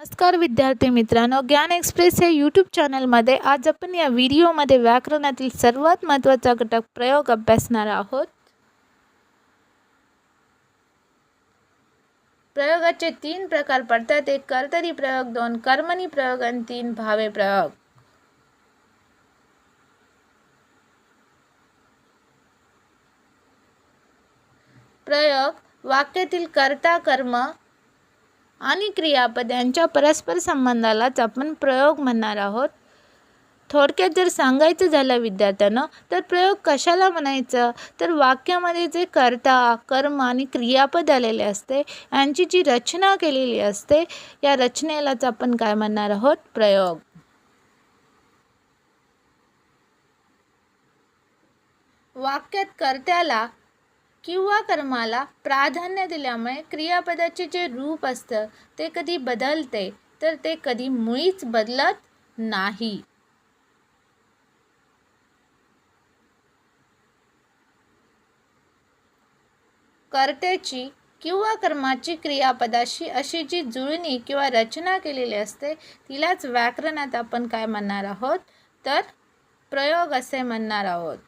नमस्कार विद्यार्थी मित्रांनो ज्ञान एक्सप्रेस या यूट्यूब चॅनलमध्ये आज आपण या व्हिडिओमध्ये व्याकरणातील सर्वात महत्त्वाचा घटक प्रयोग अभ्यासणार आहोत. प्रयोगाचे तीन प्रकार पडतात. एक कर्तरी प्रयोग दोन कर्मणी प्रयोग आणि तीन भावे प्रयोग. प्रयोग वाक्यातील कर्ता कर्म आणि क्रियापद यांच्या परस्पर संबंधालाच आपण प्रयोग म्हणणार आहोत. थोडक्यात जर सांगायचं झालं विद्यार्थ्यांना तर प्रयोग कशाला म्हणायचं? तर वाक्यामध्ये जे कर्ता कर्म आणि क्रियापद आलेले असते यांची जी रचना केलेली असते या रचनेलाच आपण काय म्हणणार आहोत? प्रयोग. वाक्यात कर्त्याला किंवा कर्माला प्राधान्य दिल्यामुळे क्रियापदाचे जे रूप असतं ते कधी बदलते तर ते कधी मुळीच बदलत नाही. कर्त्याची किंवा कर्माची क्रियापदाशी अशी जी जुळणी किंवा रचना केलेली असते तिलाच व्याकरणात आपण काय म्हणणार आहोत? तर प्रयोग असे म्हणणार आहोत.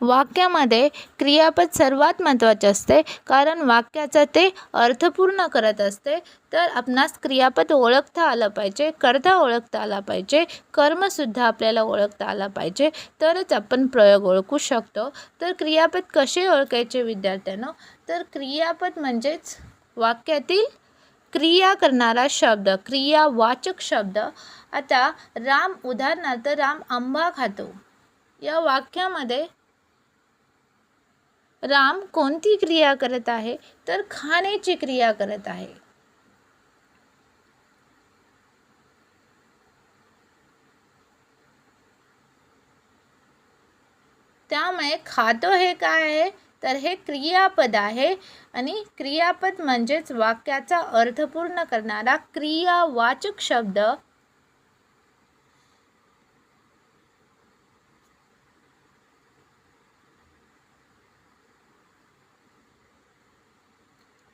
वाक्यामध्ये क्रियापद सर्वात महत्त्वाचे असते. कारण वाक्याचा ते अर्थपूर्ण करत असते. तर आपणास क्रियापद ओळखता आलं पाहिजे कर्ता ओळखता आला पाहिजे कर्मसुद्धा आपल्याला ओळखता आला पाहिजे. तरच आपण प्रयोग ओळखू शकतो. तर क्रियापद कसे ओळखायचे विद्यार्थ्यांनो? तर क्रियापद म्हणजेच वाक्यातील क्रिया करणारा शब्द क्रियावाचक शब्द. आता राम उदाहरणार्थ राम आंबा खातो. या वाक्यामध्ये राम कोणती क्रिया करत आहे? तर खाण्याची क्रिया करत आहे. त्यामुळे खातो हे काय आहे? तर हे क्रियापद आहे आणि क्रियापद म्हणजेच वाक्याचा अर्थपूर्ण करणारा क्रियावाचक शब्द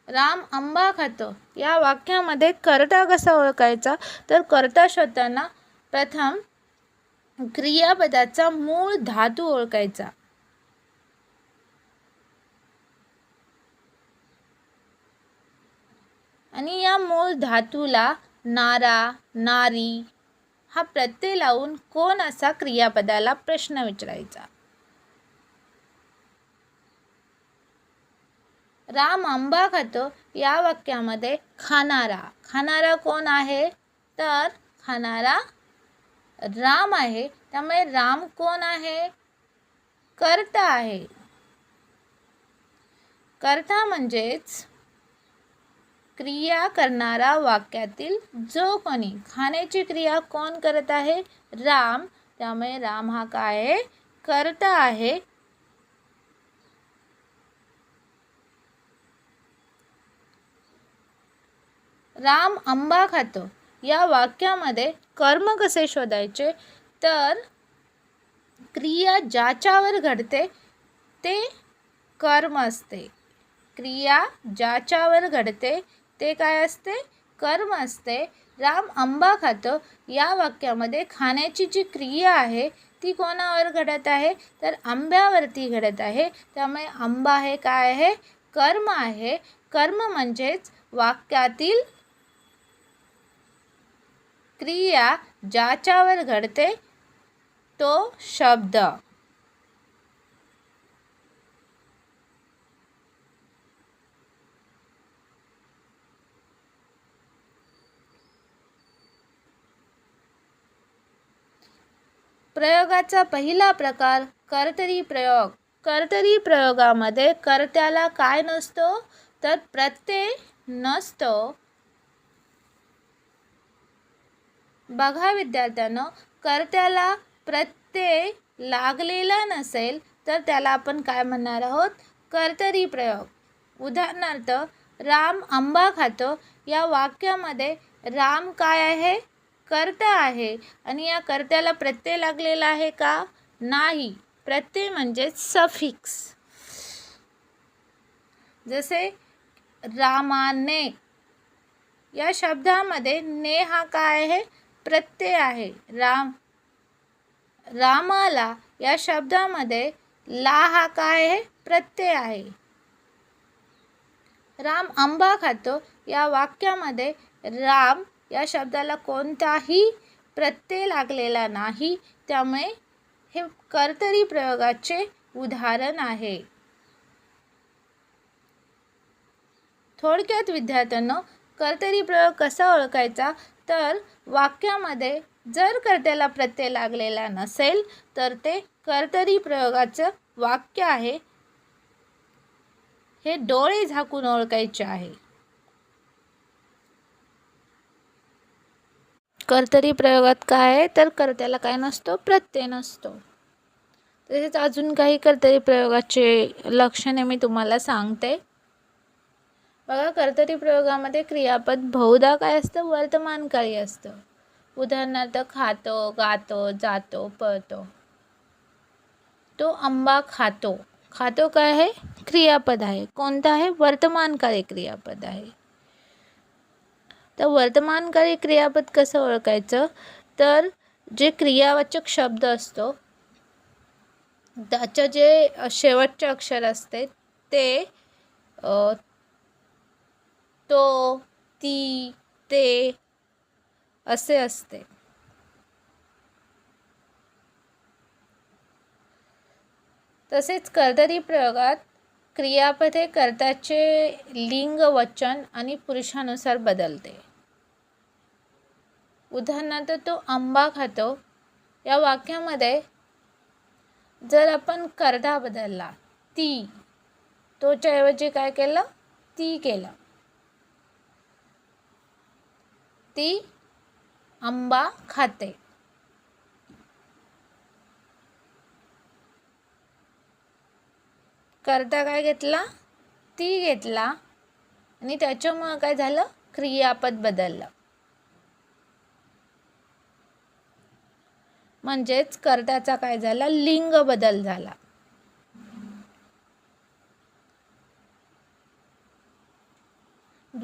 राम आंबा खातो. या वाक्यामध्ये कर्ता कसा ओळखायचा? तर कर्ता शोधताना प्रथम क्रियापदाचा मूळ धातू ओळखायचा. आणि या मूळ धातूला नारा नारी हा प्रत्यय लावून कोण असा क्रियापदाला प्रश्न विचारायचा? राम आंबा खातो. या वाक्यामध्ये खाणारा खाणारा कोण आहे? तर खाणारा राम आहे. त्यामुळे राम कोण आहे? कर्ता आहे. कर्ता म्हणजेच क्रिया करणारा वाक्यातील जो कोणी. खाण्याची क्रिया कोण करत आहे? राम. त्यामुळे राम हा काय आहे? कर्ता आहे. राम आंबा खातो. या वाक्यामध्ये कर्म कसे शोधायचे? तर क्रिया ज्याच्यावर घडते ते कर्म असते. क्रिया ज्याच्यावर घडते ते काय असते? कर्म असते. राम आंबा खातो. या वाक्यामध्ये खाण्याची जी क्रिया आहे ती कोणावर घडत आहे? तर आंब्यावरती घडत आहे. त्यामुळे आंबा हे काय आहे? कर्म आहे. कर्म म्हणजेच वाक्यातील क्रिया ज्याच्यावर घडते तो शब्द. प्रयोगाचा पहिला प्रकार कर्तरी प्रयोग. कर्तरी प्रयोगामध्ये कर्त्याला काय नसतो? तर प्रत्यय नसतो. बघा विद्यार्थ्यांनो कर्त्याला प्रत्यय लागलेला नसेल तर त्याला आपण काय म्हणणार आहोत? कर्तरी प्रयोग. उदाहरणार्थ राम आंबा खातो. या वाक्यामध्ये राम काय आहे? कर्ता आहे. आणि या कर्त्याला प्रत्यय लागलेला आहे का? नाही. प्रत्यय म्हणजे सफिक्स. जसे रामाने. या शब्दामध्ये ने हा काय आहे? प्रत्यय आहे. राम रामाला या शब्दामध्ये ला हा काय आहे? प्रत्यय आहे. राम आंबा खातो. या वाक्यामध्ये राम या शब्दाला कोणताही प्रत्यय लागलेला नाही. त्यामुळे हे कर्तरी प्रयोगाचे उदाहरण आहे. थोडक्यात विद्यार्थ्यांनो कर्तरी प्रयोग कसा ओळखायचा? तर वाक्यामध्ये जर कर्त्याला प्रत्यय लागलेला नसेल तर ते कर्तरी प्रयोगाचं वाक्य आहे. हे डोळे झाकून ओळखायचे आहे. कर्तरी प्रयोगात काय आहे? तर कर्त्याला काय नसतो? प्रत्यय नसतो. तसेच अजून काही कर्तरी प्रयोगाचे लक्षणे मी तुम्हाला सांगते. बघा कर्तरी प्रयोगामध्ये क्रियापद बहुधा काय असतं? वर्तमानकाळी असतं. उदाहरणार्थ खातो गातो जातो पळतो. तो आंबा खातो. खातो काय आहे? क्रियापद आहे. कोणतं आहे? वर्तमानकाळी क्रियापद आहे. तर वर्तमानकाळी क्रियापद कसं ओळखायचं? तर जे क्रियावाचक शब्द असतो त्याचं जे शेवटचे अक्षर असते ते तो ती ते असे असते. तसेच कर्तरी प्रयोगात क्रियापदे कर्त्याचे लिंग वचन आणि पुरुषानुसार बदलते. उदाहरणार्थ तो आंबा खातो. या वाक्यामध्ये जर आपण कर्ता बदलला ती तोच्या ऐवजी काय केलं? ती केलं. ती आंबा खाते. करता काय घेतला? ती घेतला. आणि त्याच्यामुळं काय झालं? क्रियापद बदललं. म्हणजेच कर्त्याचा काय झाला? लिंग बदल झाला.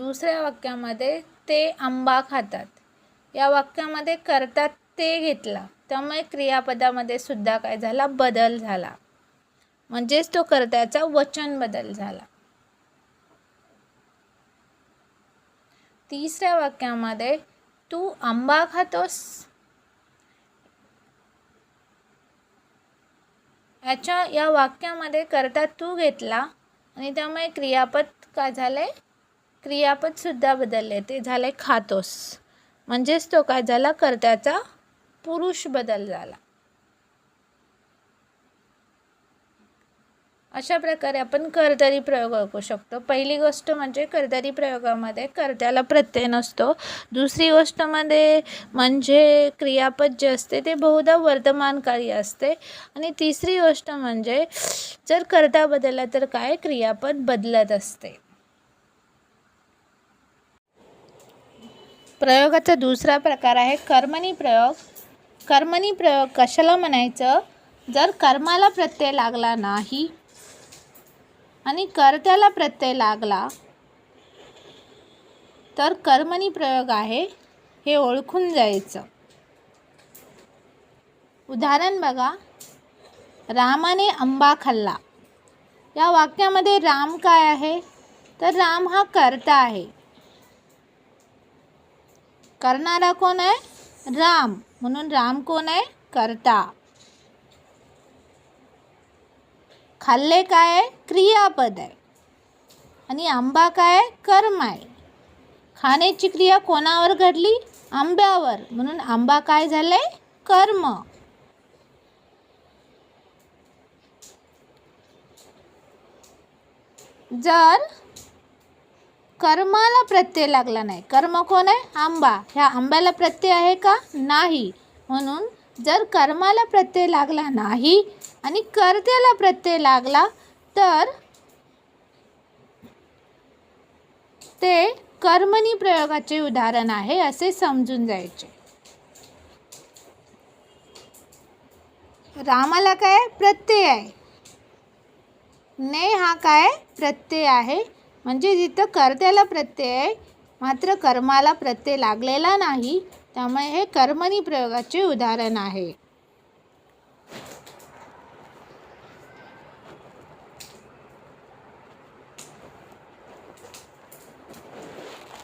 दुसऱ्या वाक्यामध्ये ते आंबा खातात. या वाक्यामध्ये करतात ते घेतला. त्यामुळे क्रियापदामध्ये सुद्धा काय झाला? बदल झाला. म्हणजेच तो कर्त्याचा वचन बदल झाला. तिसऱ्या वाक्यामध्ये तू आंबा खातोस? याच्या या वाक्यामध्ये करता तू घेतला. आणि त्यामुळे क्रियापद काय झालंय क्रियापदसुद्धा बदलले. ते झाले खातोस. म्हणजेच तो काय झाला? कर्त्याचा पुरुष बदल झाला. अशा प्रकारे आपण कर्तरी प्रयोग ओळखू शकतो. पहिली गोष्ट म्हणजे कर्तरी प्रयोगामध्ये कर्त्याला प्रत्यय नसतो. दुसरी गोष्टमध्ये म्हणजे क्रियापद जे असते ते बहुधा वर्तमानकाळी असते. आणि तिसरी गोष्ट म्हणजे जर कर्ता बदलला तर काय? क्रियापद बदलत असते. प्रयोगाचा दुसरा प्रकार आहे कर्मणी प्रयोग. कर्मणी प्रयोग कशाला म्हणायचं? जर कर्माला प्रत्यय लागला नाही आणि कर्त्याला प्रत्यय लागला तर कर्मणी प्रयोग आहे हे ओळखून जायचं. उदाहरण बघा. रामाने आंबा खाल्ला. या वाक्यामध्ये राम काय आहे? तर राम हा कर्ता आहे. करणारा कोण आहे? राम. म्हणून राम कोण आहे? कर्ता. खाल्ले काय आहे? क्रियापद आहे. आणि आंबा काय आहे? कर्म आहे. खाण्याची क्रिया कोणावर घडली? आंब्यावर. म्हणून आंबा काय झाले? कर्म. जर कर्माला प्रत्यय लागला नाही. कर्म कोण आहे? आंबा. ह्या आंब्याला प्रत्यय आहे का? नाही. म्हणून जर कर्माला प्रत्यय लागला नाही आणि कर्त्याला प्रत्यय लागला तर ते कर्मणी प्रयोगाचे उदाहरण आहे असे समजून जायचे. रामाला काय? प्रत्यय आहे. ने हा काय? प्रत्यय आहे. म्हणजे जिथं कर्त्याला प्रत्यय मात्र कर्माला प्रत्यय लागलेला नाही त्यामुळे हे कर्मणी प्रयोगाचे उदाहरण आहे.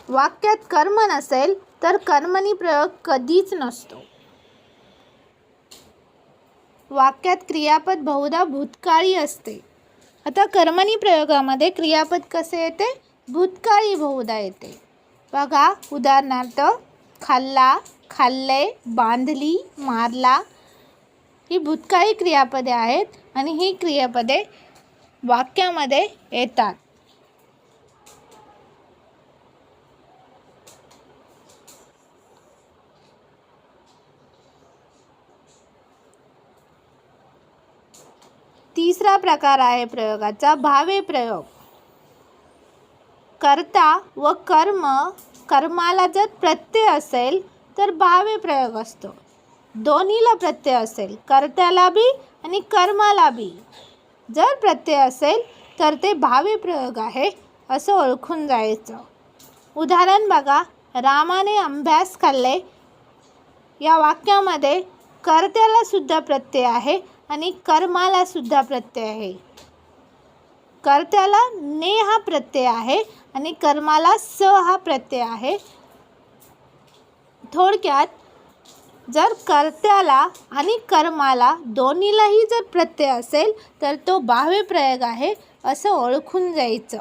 वाक्यात कर्म नसेल तर कर्मणी प्रयोग कधीच नसतो. वाक्यात क्रियापद बहुधा भूतकाळी असते. आता कर्मणी प्रयोगामध्ये क्रियापद कसे येते? भूतकाळी बहुधा येते. बघा उदाहरणार्थ खाल्ला खाल्ले बांधली मारला ही भूतकाळी क्रियापदे आहेत आणि ही क्रियापदे वाक्यामध्ये येतात. तिसरा प्रकार आहे प्रयोगाचा भावे प्रयोग. कर्ता व कर्म कर्माला जर प्रत्यय असेल तर भावे प्रयोग असतो. दोन्हीला प्रत्यय असेल कर्त्याला बी आणि कर्माला बी. जर प्रत्यय असेल तर ते भावे प्रयोग आहे असं ओळखून जायचं. उदाहरण बघा रामाने अभ्यास खाल्ले या वाक्यामध्ये कर्त्याला सुद्धा प्रत्यय आहे आणि कर्माला सुद्धा प्रत्यय आहे. कर्त्याला ने हा प्रत्यय आहे आणि कर्माला स हा प्रत्यय आहे. थोडक्यात जर कर्त्याला आणि कर्माला दोन्हीलाही जर प्रत्यय असेल तर तो बाह्य प्रयोग आहे असं ओळखून जायचं.